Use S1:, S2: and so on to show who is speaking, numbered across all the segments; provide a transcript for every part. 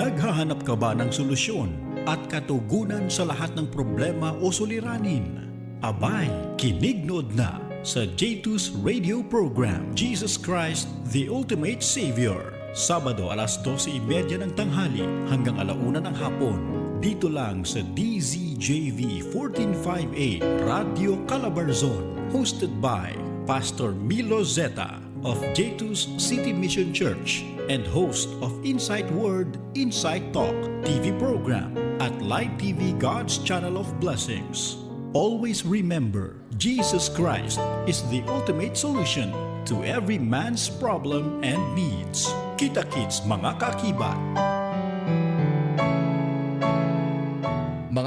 S1: Naghahanap ka ba ng solusyon at katugunan sa lahat ng problema o suliranin? Abay, kinignod na sa J2's radio program, Jesus Christ, the Ultimate Savior. Sabado alas 12.30 ng tanghali hanggang alauna ng hapon. Dito lang sa DZJV 1458 Radio Calabarzon. Hosted by Pastor Milo Zeta of J2's City Mission Church and host of Insight Word, Insight Talk TV program at Light TV God's Channel of Blessings. Always remember, Jesus Christ is the ultimate solution to every man's problem and needs. Kita-kits mga kakibat.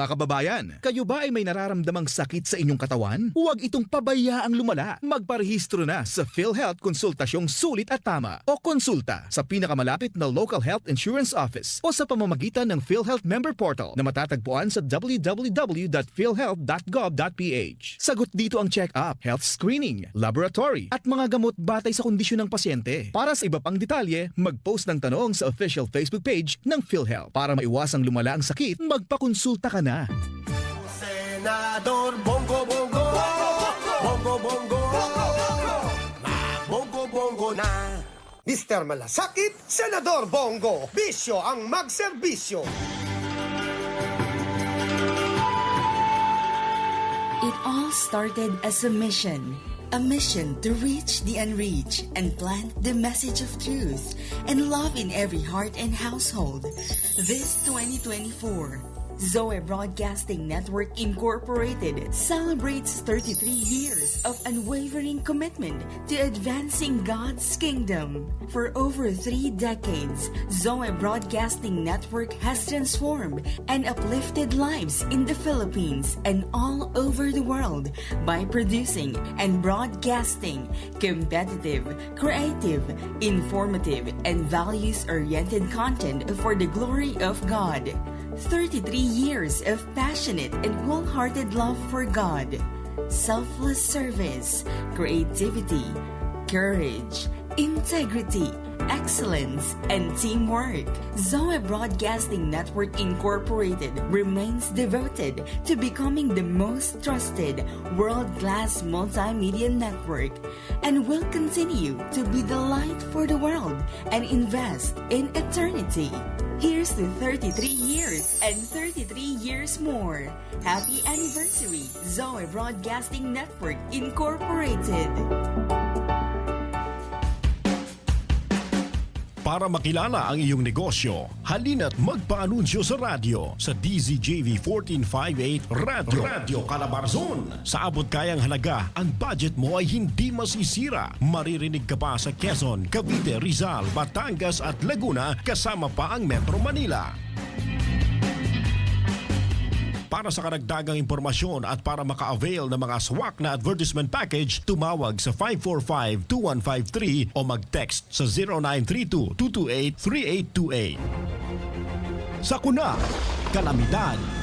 S2: Mga kababayan, kayo ba ay may nararamdamang sakit sa inyong katawan? Huwag itong pabayaang lumala. Magparehistro na sa PhilHealth Konsultasyong Sulit at Tama o konsulta sa pinakamalapit na local health insurance office o sa pamamagitan ng PhilHealth member portal na matatagpuan sa www.philhealth.gov.ph. Sagot dito ang check-up, health screening, laboratory at mga gamot batay sa kondisyon ng pasyente. Para sa iba pang detalye, mag-post ng tanong sa official Facebook page ng PhilHealth. Para maiwasang lumala ang sakit, magpakonsulta ka na.
S3: Senador Bongo Bongo Bongo Bongo Bongo Bongo na Mr. Malasakit, Senador Bongo Bisyo ang magserbisyo
S4: It all started as a mission. A mission to reach the unreached and plant the message of truth and love in every heart and household. This 2024, Zoe Broadcasting Network Incorporated celebrates 33 years of unwavering commitment to advancing God's kingdom. For over three decades, Zoe Broadcasting Network has transformed and uplifted lives in the Philippines and all over the world by producing and broadcasting competitive, creative, informative, and values oriented content for the glory of God. 33 years of passionate and wholehearted love for God, selfless service, creativity, courage, integrity, excellence, and teamwork. Zoe Broadcasting Network Incorporated remains devoted to becoming the most trusted world-class multimedia network and will continue to be the light for the world and invest in eternity. Here's to 33 years and 33 years more. Happy anniversary, Zoe Broadcasting Network Incorporated.
S1: Para makilala ang iyong negosyo, halina't magpaanunsyo sa radyo sa DZJV 1458 Radio, Radio Calabarzon. Sa abot kayang halaga, ang budget mo ay hindi masisira. Maririnig ka pa sa Quezon, Cavite, Rizal, Batangas at Laguna kasama pa ang Metro Manila. Para sa karagdagang impormasyon at para maka-avail ng mga swak na advertisement package, tumawag sa 545-2153 o mag-text sa 0932-228-3828. Sa kuna, kalamidad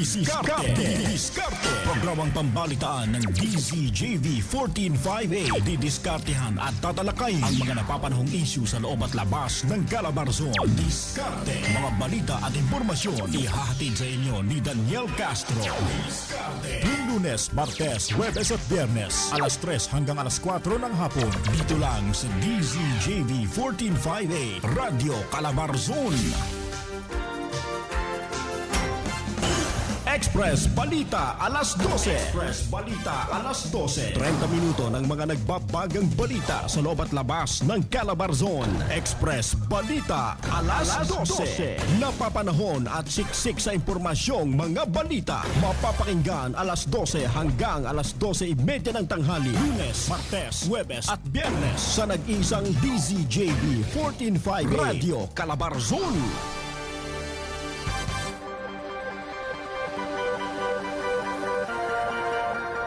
S1: Diskarte. Diskarte. Programang pambalitaan ng DZJV 145A. Didiskartehan at tatalakay ang mga napapanahong issue sa loob at labas ng Calabarzon. Diskarte. Mga balita at impormasyon ihahatid sa inyo ni Daniel Castro. Diskarte. Lunes, Martes, Huwebes at Biyernes, alas 3 hanggang alas 4 ng hapon. Dito lang sa DZJV 145A. Radio Calabarzon. Express Balita alas 12. Express Balita alas 12. 30 minuto ng mga nagbabagang balita sa loob at labas ng Calabarzon. Express Balita alas, 12. Napapanahon at siksik sa impormasyong mga balita. Mapapakinggan alas 12 hanggang alas 12.30 ng tanghali. Lunes, Martes, Huwebes at Biyernes sa nag-isang DZJB 1458 Radio Calabarzon.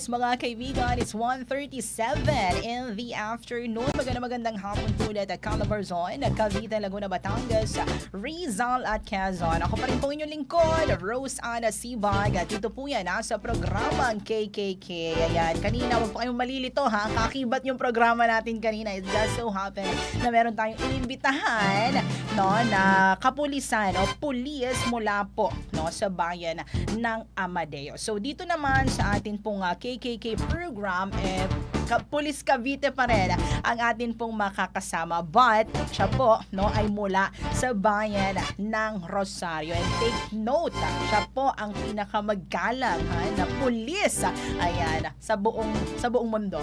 S5: Oras mga kaibigan, it's 1.37 in the afternoon. Magandang magandang hapon po ulit at Calabarzon, Cavite, Laguna, Batangas, Rizal at Quezon. Ako pa rin po inyong lingkod, Rose Ana Sibag. At dito po yan ha, sa programang KKK. Ayan, kanina, wag po kayong malilito ha. Kakibat yung programa natin kanina. It just so happened na meron tayong inimbitahan no, na kapulisan o pulis mula po no, sa bayan ng Amadeo. So dito naman sa atin pong ah, KKK program, eh, ka- Pulis Cavite pa rin ang atin pong makakasama. But siya po no, ay mula sa bayan ng Rosario. And take note, siya po ang pinakamagalang ha, na pulis ayan, sa buong sa buong mundo.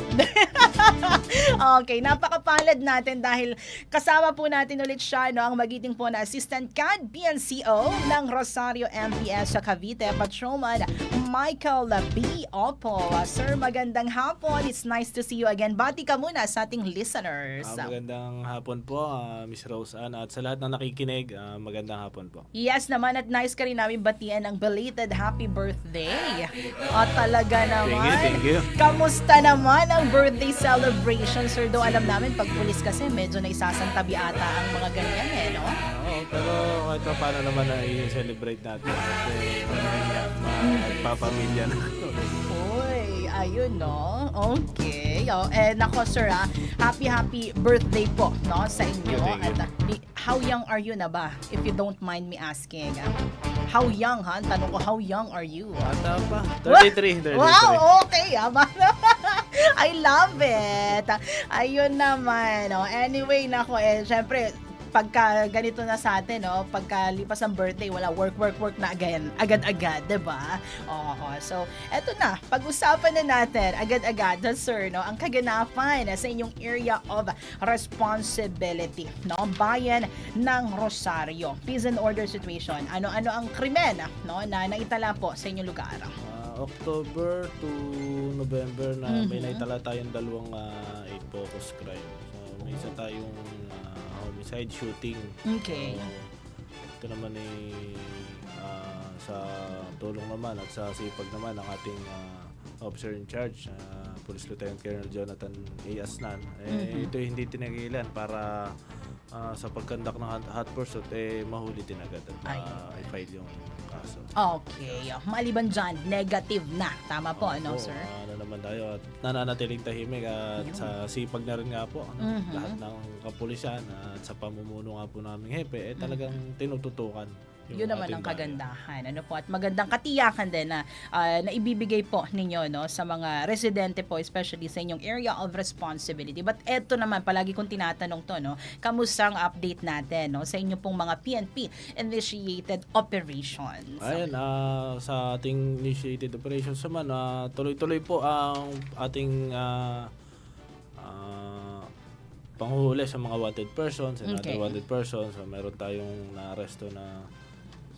S5: okay, napakapalad natin dahil kasama po natin ulit siya no, ang magiting po na Assistant CAD PNCO ng Rosario MPS sa Cavite, Patrolman Michael B. Opo. Sir, magandang hapon. It's nice to see you again. Bati ka muna sa ating listeners.
S6: Ah, magandang hapon po, ah, Miss Rose Ann. At sa lahat ng nakikinig, ah, magandang hapon po.
S5: Yes naman at nice ka rin namin batian ng belated happy birthday. At talaga naman.
S6: thank you.
S5: Kamusta naman ang birthday celebration, sir? Do alam namin pag pulis kasi medyo naisasantabi ata ang mga ganyan eh, no?
S6: Oo, pero kahit pa paano naman na i-celebrate natin. Kasi uh, magpapamilya na.
S5: Ayun no. Okay. Oh, eh nako sir ah, happy happy birthday po no sa inyo.
S6: Thank you, thank you.
S5: At ah, di- how young are you na ba? If you don't mind me asking. ah? How young ha? Tanong ko, how young are you?
S6: Bata pa. 33, 33.
S5: Wow, okay. ah. I love it. Ayun naman. No? Anyway, nako, eh, syempre, pagka ganito na sa atin, no? pagka lipas ang birthday, wala work, work, work na again, agad-agad, ba? Oo. So, eto na, pag-usapan na natin agad-agad, sir, no, ang kaganapan sa inyong area of responsibility, no? Bayan ng Rosario. Peace and order situation. Ano-ano ang krimen, no, na naitala po sa inyong lugar?
S6: Ah, October to November na may
S5: Mhm.
S6: naitala tayong dalawang ah, 8 focus crime. So, may isa tayong ah, homicide shooting.
S5: Okay.
S6: So, ito naman ay ah, sa tulong naman at sa sipag naman ng ating ah, officer in charge, ah, Police Lieutenant Colonel Jonathan A. Asnan. Eh,
S5: Mhm.
S6: Ito hindi tinagilan para ah, sa pagkandak ng hot, hot pursuit, eh, mahuli din agad at ma-file yung kaso.
S5: Okay. Maliban dyan, negative na. Tama po, ano,
S6: Oo,
S5: sir?
S6: Ano naman tayo at nananatiling tahimik at sa sipag na rin nga po ano,
S5: Mhm.
S6: lahat ng kapulisan at sa pamumuno nga po naming hepe eh talagang tinututukan yung
S5: Yun naman ang kagandahan. Ano po at magandang katiyakan din na ah, na ibibigay po ninyo no sa mga residente po especially sa inyong area of responsibility. But eto naman palagi kong tinatanong to no, kamusta ang update natin no sa inyo pong mga PNP initiated operations.
S6: Ayan, ah, sa ating initiated operations naman, ah, tuloy-tuloy po ang ating ah, ah, panghuhuli sa mga wanted persons and
S5: Okay.
S6: other wanted persons. So, meron tayong naaresto na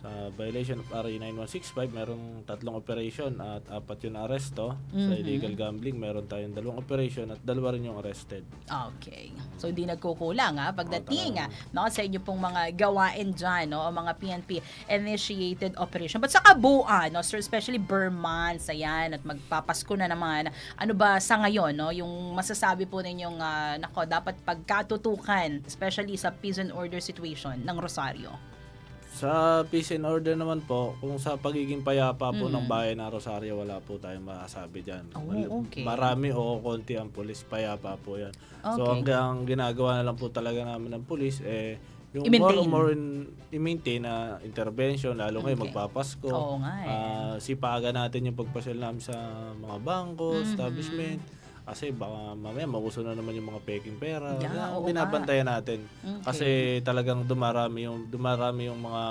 S6: sa violation of RA 9165, merong tatlong operation at apat yung aresto. Sa
S5: Mm-hmm.
S6: illegal gambling, meron tayong dalawang operation at dalawa rin yung arrested.
S5: Okay. So hindi nagkukulang ha pagdating ha, no sa inyo pong mga gawain diyan no o mga PNP initiated operation. But sa kabuuan no sir especially Burman ayan at magpapasko na naman. Ano ba sa ngayon no yung masasabi po ninyong ah, nako dapat pagkatutukan especially sa peace and order situation ng Rosario.
S6: Sa peace and order naman po, kung sa pagiging payapa po ng bayan ng Rosario, wala po tayong masasabi dyan.
S5: Oh,
S6: Mal-
S5: okay.
S6: Marami o konti ang pulis, payapa po yan. So
S5: Okay.
S6: hanggang ginagawa na lang po talaga namin ng pulis, eh, yung
S5: I-maintain.
S6: more, more in, i-maintain na intervention, lalo ngayon
S5: Okay.
S6: magpapasko.
S5: Oo nga eh.
S6: Ah, sipagan natin yung pagpasyal namin sa mga bangko,
S5: Mm-hmm.
S6: establishment. Kasi baka mamaya mauso na naman yung mga peking pera.
S5: Yeah, oo
S6: binabantayan natin.
S5: Okay.
S6: Kasi talagang dumarami yung dumarami yung mga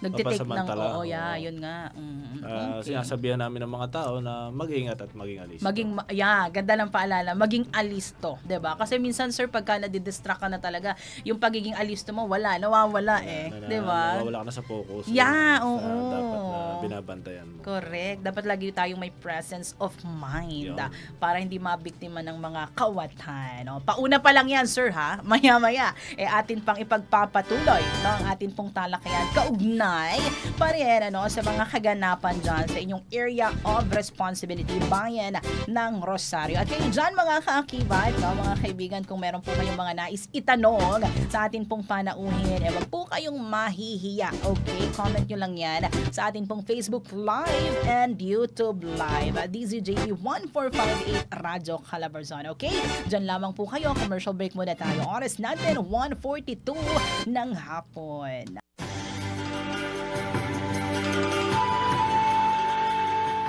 S5: Nagtitake ng oo, yeah,
S6: Oo.
S5: yun nga. Mm, okay.
S6: Sinasabihan namin ng mga tao na mag-ingat at maging alis.
S5: Maging, ma- yeah, ganda ng paalala, maging alisto, 'di ba? Kasi minsan sir, pagka nadidistract ka na talaga, yung pagiging alisto mo, wala, nawawala eh,
S6: na,
S5: 'di ba?
S6: Nawawala ka na sa focus.
S5: Yeah,
S6: Yun,
S5: oo.
S6: Sa dapat na binabantayan mo.
S5: Correct. Dapat lagi tayong may presence of mind
S6: Yun.
S5: ah, para hindi mabiktima ng mga kawatan. No? Pauna pa lang yan, sir, ha? Maya-maya, eh atin pang ipagpapatuloy no, ang atin pong talakayan kaugnay pa rin ano, sa mga kaganapan dyan sa inyong area of responsibility bayan ng Rosario. At kayo dyan, mga kaakibat, no, mga kaibigan, kung meron po kayong mga nais itanong sa atin pong panauhin, eh wag po kayong mahihiya. Okay? Comment nyo lang yan sa atin pong Facebook Live and YouTube Live. DZJP 1458 Radyo Calabarzon. Okay? Diyan lamang po kayo. Commercial break muna tayo. Oras natin, 1.42 ng hapon.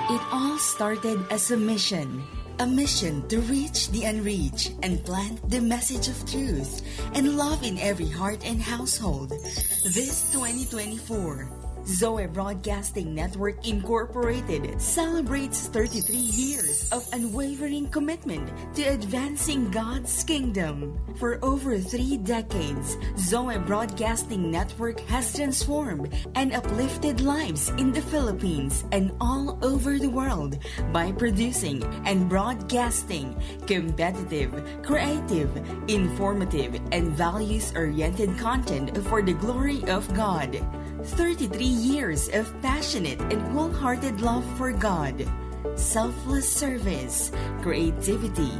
S4: It all started as a mission. A mission to reach the unreached and plant the message of truth and love in every heart and household. This 2024, Zoe Broadcasting Network Incorporated celebrates 33 years of unwavering commitment to advancing God's kingdom. For over three decades, Zoe Broadcasting Network has transformed and uplifted lives in the Philippines and all over the world by producing and broadcasting competitive, creative, informative, and values oriented content for the glory of God. 33 years of passionate and wholehearted love for God, selfless service, creativity,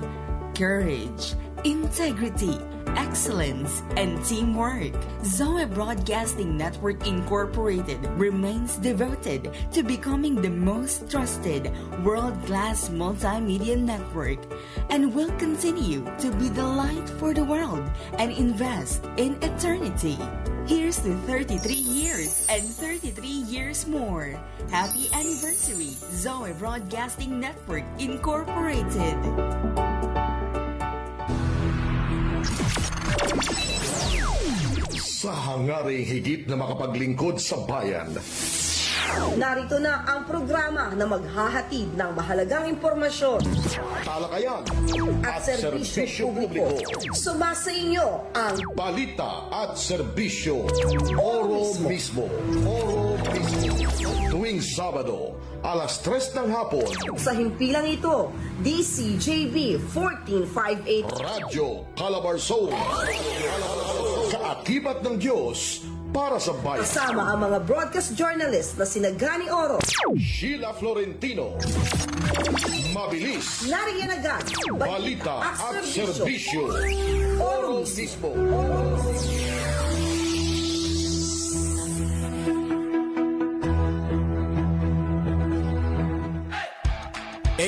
S4: courage, integrity, excellence, and teamwork. Zoe Broadcasting Network Incorporated remains devoted to becoming the most trusted world-class multimedia network and will continue to be the light for the world and invest in eternity. Here's to 33 years and 33 years more. Happy anniversary, Zoe Broadcasting Network Incorporated.
S7: Sa hangaring higit na makapaglingkod sa bayan,
S8: Narito na ang programa na maghahatid ng mahalagang impormasyon
S7: talakayan
S8: at, serbisyo publiko. Sumasa inyo ang
S7: balita at serbisyo. Oro mismo. Oro mismo. Tuwing Sabado, alas 3 ng hapon,
S8: sa himpilang ito, DCJB 1458
S7: Radyo Calabarzon. Kaakibat ng Diyos para sa bayan.
S8: kasama ang mga broadcast journalist na sina Gani Oro,
S7: Sheila Florentino. Mabilis.
S8: Nariyan agad,
S7: Balita at serbisyo.
S8: Oro
S7: Oro mismo.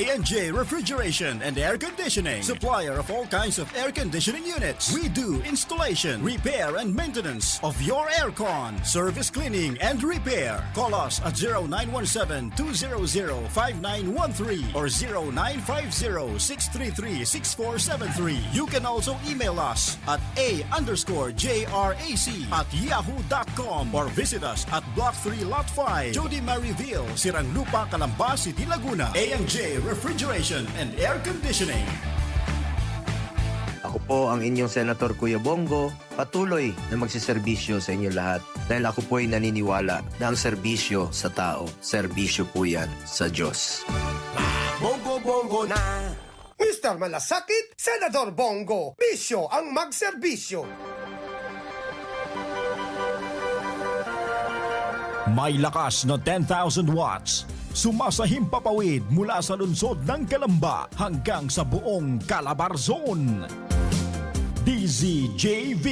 S1: A&J Refrigeration and Air Conditioning, supplier of all kinds of air conditioning units. We do installation, repair, and maintenance of your aircon, service cleaning, and repair. Call us at 0917-200-5913 or 0950-633-6473. You can also email us at a underscore JRAC at yahoo.com or visit us at Block 3 Lot 5, Jody Maryville, Siranglupa, Calamba City, Laguna. A&J Refrigeration and Air Conditioning.
S9: Ako po ang inyong Senator Kuya Bongo, patuloy na magsiservisyo sa inyo lahat dahil ako po ay naniniwala na ang serbisyo sa tao, serbisyo po yan sa Diyos.
S3: Bongo-bongo na! Mr. Malasakit, Senador Bongo, bisyo ang magserbisyo.
S1: May lakas na 10,000 watts. Sumasahim papawid mula sa lungsod ng Kalamba hanggang sa buong Calabarzon. DZJV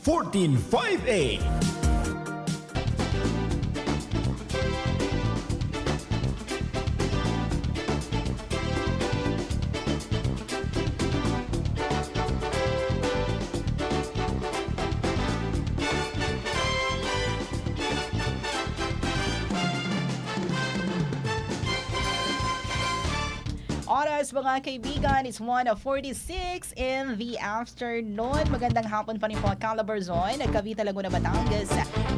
S1: 1458
S5: Oras mga kaibigan, it's 1.46 in the afternoon. Magandang hapon pa rin po Calabarzon, Cavite, Laguna, Batangas,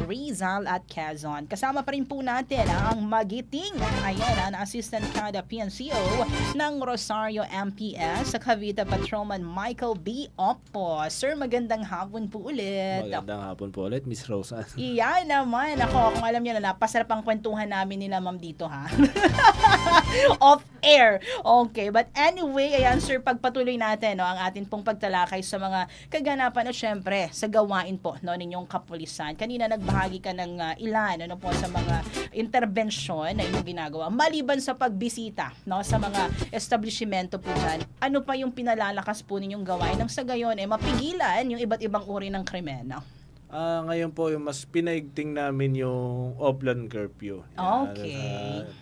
S5: Rizal at Quezon. Kasama pa rin po natin ang magiting, ayan, ang Assistant Kada PNCO ng Rosario MPS sa Cavite Patrolman Michael B. Oppo. Sir, magandang hapon po ulit.
S6: Magandang hapon po ulit, Miss Rosa.
S5: Iyan naman. Ako, kung alam niyo na, napasarap ang kwentuhan namin nila ma'am dito ha. Off air. Okay, but anyway, ayan sir, pagpatuloy natin no, ang atin pong pagtalakay sa mga kaganapan at syempre sa gawain po no, ninyong kapulisan. Kanina nagbahagi ka ng ah, ilan ano po sa mga intervensyon na inyong ginagawa. Maliban sa pagbisita no, sa mga establishmento po dyan, ano pa yung pinalalakas po ninyong gawain nang sa gayon eh, mapigilan yung iba't ibang uri ng krimen. No?
S6: Ah, ngayon po yung mas pinaigting namin yung Oplan curfew.
S5: Okay.
S6: Sa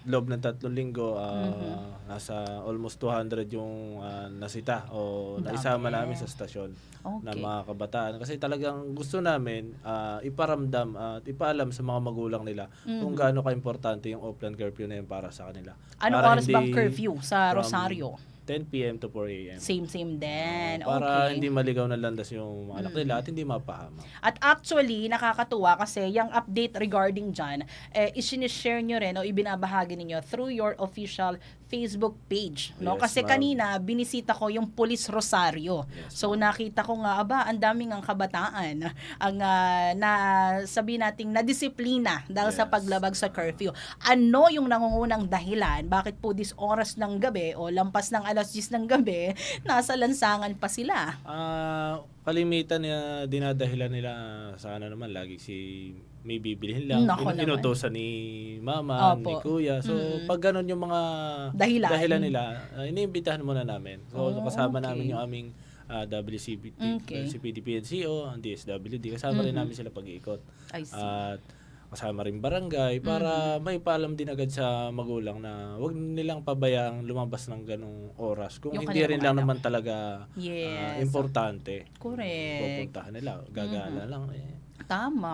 S6: loob ng tatlong linggo, ah, nasa almost 200 yung ah, nasita o
S5: Dami.
S6: naisama namin sa stasyon
S5: Okay.
S6: na mga kabataan. Kasi talagang gusto namin ah, iparamdam at ipaalam sa mga magulang nila kung gaano ka-importante yung Oplan curfew na yun para sa kanila.
S5: Anong
S6: Para
S5: oras bang
S6: hindi
S5: curfew sa
S6: from
S5: Rosario?
S6: 10 p.m. to 4 a.m.
S5: Same, same din.
S6: Para
S5: okay.
S6: hindi maligaw na landas yung mga anak nila at hindi mapahama.
S5: At actually, nakakatuwa kasi yung update regarding dyan, eh, isinishare nyo rin o ibinabahagi ninyo through your official Facebook page. No?
S6: Yes,
S5: kasi
S6: ma'am.
S5: kanina, binisita ko yung Police Rosario.
S6: Yes,
S5: so nakita ko nga, aba, ang daming ang kabataan ang ah, na sabi nating nadisiplina dahil sa
S6: Yes.
S5: paglabag sa curfew. Ano yung nangungunang dahilan? Bakit po this oras ng gabi o lampas ng alas 10 ng gabi, nasa lansangan pa sila?
S6: Ah, kalimitan na dinadahilan nila sa ano naman lagi si may bibilihin lang.
S5: Nako
S6: Inu-
S5: naman.
S6: Inutosan ni mama,
S5: Opo.
S6: ni kuya. So,
S5: Mm.
S6: pag ganun yung mga
S5: Dahilan.
S6: nila, uh, iniimbitahan muna namin. So,
S5: Oh,
S6: kasama
S5: okay.
S6: namin yung aming ah, WCPT,
S5: Okay.
S6: CPDPNCO, ang DSWD. Kasama rin
S5: Mhm.
S6: namin sila pag-iikot.
S5: I see.
S6: At kasama rin barangay para may paalam din agad sa magulang na wag nilang pabayaang lumabas ng ganong oras. Kung
S5: Yung
S6: hindi
S5: kanilang
S6: rin lang
S5: anak.
S6: naman talaga ah,
S5: Yes.
S6: importante.
S5: Correct.
S6: Pupuntahan nila, gagala lang. Eh,
S5: Tama.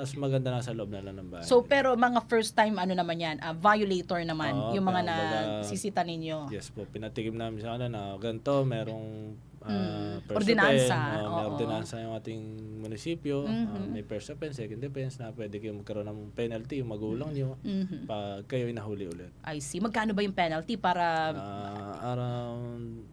S6: mas maganda na sa loob na lang ng bahay.
S5: So pero mga first time ano naman yan, ah, violator naman
S6: Oo,
S5: yung mga na
S6: kumbaga,
S5: sisita ninyo.
S6: Yes po, pinatikim namin sa ano na ganito, merong uh,
S5: Mm,
S6: first
S5: ordinansa,
S6: offense, uh, may
S5: oo.
S6: ordinansa yung ating munisipyo, uh,
S5: Mhm.
S6: may first offense, second offense na pwede kayo magkaroon ng penalty yung magulang nyo
S5: Mhm.
S6: pag kayo inahuli ulit.
S5: I see. Magkano ba yung penalty para
S6: Ah, around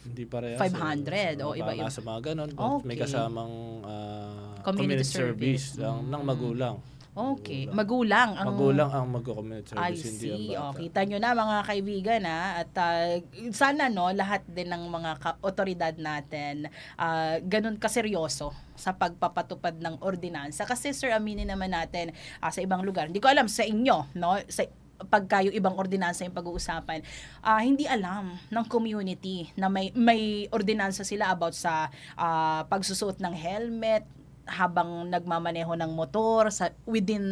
S6: hindi parehas.
S5: 500
S6: eh.
S5: o iba-
S6: Baka Nasa mga ganun. but May
S5: Okay.
S6: kasamang ah,
S5: Community
S6: community, service,
S5: service.
S6: ng, ng magulang.
S5: Okay, magulang ang
S6: Magulang ang magko-community
S5: I
S6: service, hindi ang
S5: see.
S6: bata.
S5: O, kita nyo na mga kaibigan ha. At ah, sana no, lahat din ng mga ka- otoridad natin ah, ganun kaseryoso sa pagpapatupad ng ordinansa. Kasi sir, aminin naman natin ah, sa ibang lugar. Hindi ko alam sa inyo, no? Sa pagka yung ibang ordinansa yung pag-uusapan, ah, hindi alam ng community na may may ordinansa sila about sa ah, pagsusuot ng helmet, habang nagmamaneho ng motor sa within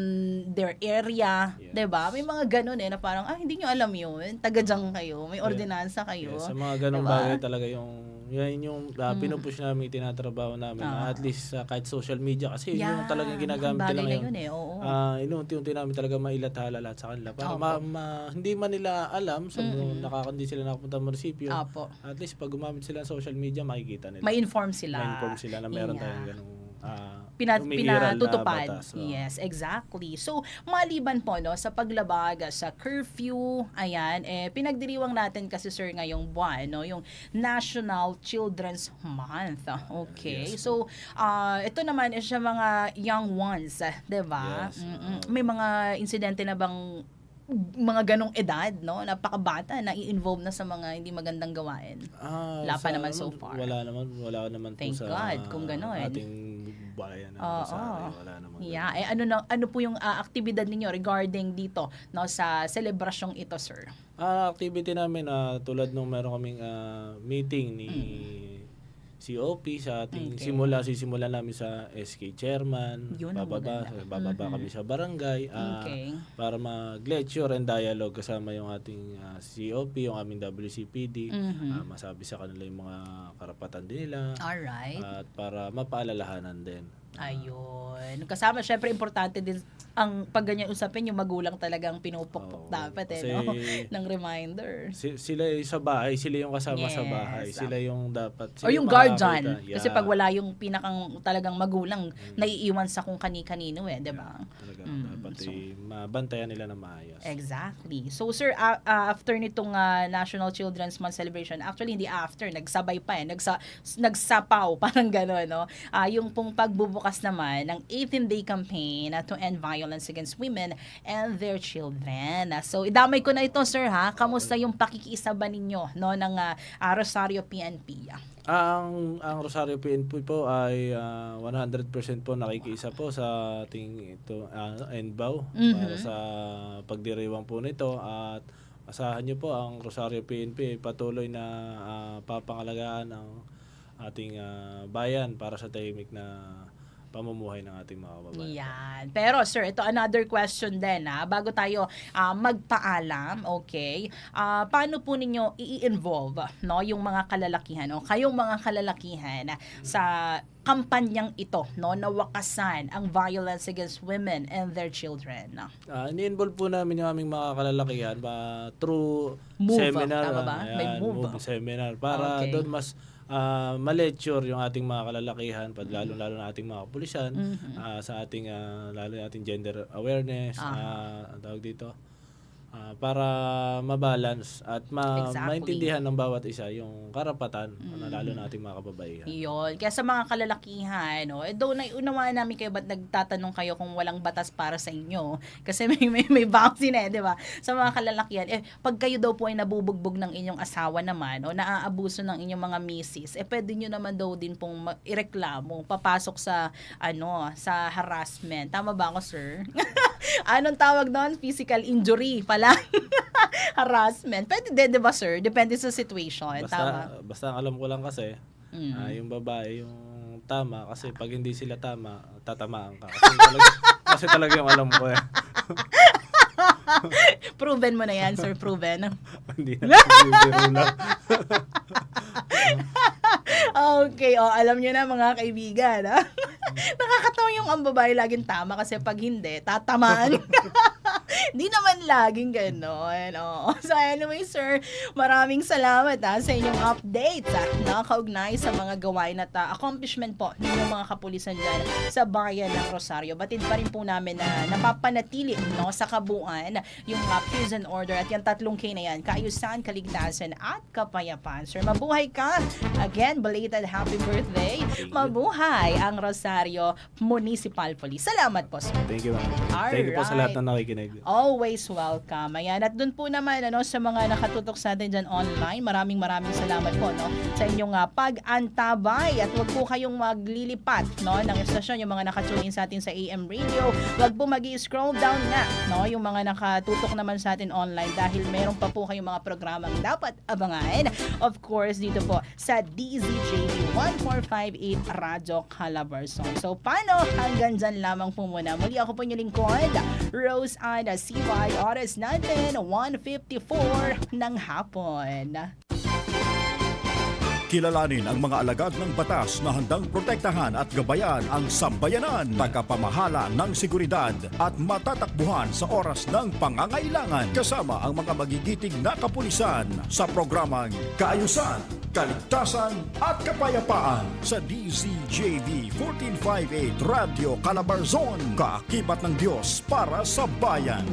S5: their area,
S6: Yes.
S5: 'di ba? May mga ganun eh na parang ah hindi nyo alam 'yun. Taga diyan kayo, may
S6: Yeah.
S5: ordinansa kayo.
S6: Yeah, sa mga ganong
S5: Diba?
S6: bagay talaga yung yan yung uh, pinupush namin, tinatrabaho namin na
S5: Ah.
S6: at least sa kahit social media kasi yun yung
S5: Yeah,
S6: talagang ginagamit nila ngayon.
S5: yun eh, oo.
S6: Ah, inunti-unti namin talaga mailathala lahat sa kanila para
S5: Opo.
S6: ma, ma- hindi man nila alam sa
S5: Mm-mm.
S6: nakaka hindi sila nakapunta sa munisipyo.
S5: Apo.
S6: At least pag gumamit sila ng social media makikita nila.
S5: May inform sila.
S6: Ma-inform sila na meron
S5: Yeah.
S6: tayong ganung ah,
S5: Pina, pinatutupad.
S6: batas. Oo.
S5: Yes, exactly. So, maliban po no sa paglabag sa curfew, ayan, eh pinagdiriwang natin kasi sir ngayong buwan, no, yung National Children's Month. Okay.
S6: Yes,
S5: so, ah ito naman is sa mga young ones, 'di ba?
S6: Yes,
S5: Mm-mm.
S6: oo.
S5: May mga insidente na bang mga ganong edad, no? Napakabata na i-involve na sa mga hindi magandang gawain.
S6: Ah,
S5: Wala pa naman so
S6: ano,
S5: far.
S6: Wala naman, wala naman
S5: Thank
S6: po sa
S5: God, kung ganon.
S6: ating bayan
S5: Oo.
S6: Rosario. Wala naman.
S5: Yeah, eh ano na ano po yung ah, aktibidad ninyo regarding dito no sa selebrasyong ito, sir?
S6: Ah, activity namin ah, tulad nung meron kaming ah, meeting ni COP sa ating
S5: Okay.
S6: simula sisimula namin sa SK chairman,
S5: Yun
S6: bababa, bababa
S5: Mhm.
S6: kami sa barangay ah,
S5: Okay.
S6: para mag-lecture and dialogue kasama yung ating ah, COP, yung aming WCPD,
S5: Mhm.
S6: ah, masabi sa kanila yung mga karapatan din nila
S5: All right.
S6: at para mapaalalahanan din.
S5: Ayun. Kasama syempre importante din ang pag ganyan usapin yung magulang talagang pinupukpok
S6: Oo,
S5: dapat eh no ng reminder.
S6: Si- sila yung sa bahay, sila yung kasama sa
S5: Yes.
S6: bahay, sila yung dapat
S5: Or
S6: sila
S5: yung
S6: makakita.
S5: guardian.
S6: Yeah.
S5: Kasi pag wala yung pinakang talagang magulang, naiiwan sa kung kani-kanino eh, 'di ba?
S6: Talaga,
S5: Mm,
S6: dapat
S5: so-
S6: eh, mabantayan nila na maayos.
S5: Exactly. So sir, a- a- after nitong ah, National Children's Month celebration, actually hindi after, nagsabay pa eh, nagsa nagsapaw, parang gano'n, no? Ah, yung pong pagbubukas naman ng 18-day campaign ah, to end violence against women and their children. Ah, So idamay ko na ito sir ha. Kamusta yung pakikiisa ba ninyo no ng ah, Rosario PNP?
S6: Ang ang Rosario PNP po ay ah, 100% po nakikiisa po sa ating ito uh, NBAW para
S5: Mhm.
S6: sa pagdiriwang po nito at asahan niyo po ang Rosario PNP patuloy na ah, papangalagaan ang ating ah, bayan para sa tahimik na pamumuhay ng ating mga kababayan.
S5: Yan. Pero sir, ito another question din ha. Bago tayo ah, magpaalam, okay? Ah, paano po ninyo i-involve no yung mga kalalakihan o kayong mga kalalakihan sa kampanyang ito no na wakasan ang violence against women and their children.
S6: Ah, ini-involve po namin yung aming mga kalalakihan ba through
S5: Move,
S6: seminar.
S5: tama ba?
S6: ah,
S5: May
S6: ayan,
S5: move.
S6: seminar para
S5: Okay.
S6: doon mas ah, ma-lecture yung ating mga kalalakihan, pag lalo-lalo na ating mga kapulisan,
S5: Mhm.
S6: ah, sa ating ah, lalo na ating gender awareness, ah, ang tawag dito, ah, para ma-balance at ma-
S5: Exactly.
S6: maintindihan ng bawat isa yung karapatan, na lalo na ating mga kababaihan.
S5: Iyon. Kaya sa mga kalalakihan, no, eh, though naiunawaan namin kayo ba't nagtatanong kayo kung walang batas para sa inyo. Kasi may, may, may vaccine eh, di ba? Sa mga kalalakihan, eh, pag kayo daw po ay nabubugbog ng inyong asawa naman o naaabuso ng inyong mga misis, eh pwede nyo naman daw din pong ma- ireklamo, papasok sa, ano, sa harassment. Tama ba ako, sir? Anong tawag doon? Physical injury pala. harassment. Pwede din, di ba, sir? Depende sa situation.
S6: Basta,
S5: Tama.
S6: basta ang alam ko lang kasi,
S5: Mm.
S6: ah, yung babae, yung tama, kasi pag hindi sila tama, tatamaan ka. Kasi talaga, kasi talaga yung alam ko eh.
S5: Proven mo na yan, sir. Proven.
S6: hindi na.
S5: Okay, oh, alam nyo na mga kaibigan. Ha? Nakakatawa yung ang babae laging tama kasi pag hindi, tatamaan. Hindi naman laging gano'n. Oh. So anyway, sir, maraming salamat ha, sa inyong updates ha, na kaugnay sa mga gawain at ah, accomplishment po ng mga kapulisan dyan sa bayan ng Rosario. Batid pa rin po namin na napapanatili no, sa kabuuan yung ah, prison order at yung tatlong K na yan, kaayusan, kaligtasan at kapayapaan. Sir, mabuhay ka. Again, belated happy birthday. Mabuhay ang Rosario Municipal Police. Salamat po, sir.
S6: Thank you, ma'am. Thank you po sa lahat na nakikinig.
S5: always welcome. Ayan, at dun po naman ano, sa mga nakatutok sa atin dyan online, maraming maraming salamat po no, sa inyong ah, pag-antabay at wag po kayong maglilipat no, ng estasyon, yung mga nakatune in sa atin sa AM radio. Wag po mag scroll down nga no, yung mga nakatutok naman sa atin online dahil meron pa po kayong mga programang dapat abangan. Of course, dito po sa DZJB 1458 Radyo Calabarzon. So, paano? Hanggang dyan lamang po muna. Muli ako po inyong lingkod, Rose Ana CY. Oras natin, 1.54 ng hapon.
S1: Kilalanin ang mga alagad ng batas na handang protektahan at gabayan ang sambayanan, tagapamahala ng seguridad at matatakbuhan sa oras ng pangangailangan kasama ang mga magigiting na kapulisan sa programang Kaayusan, Kaligtasan at Kapayapaan sa DZJV 1458 Radio Calabarzon, kaakibat ng Diyos para sa bayan.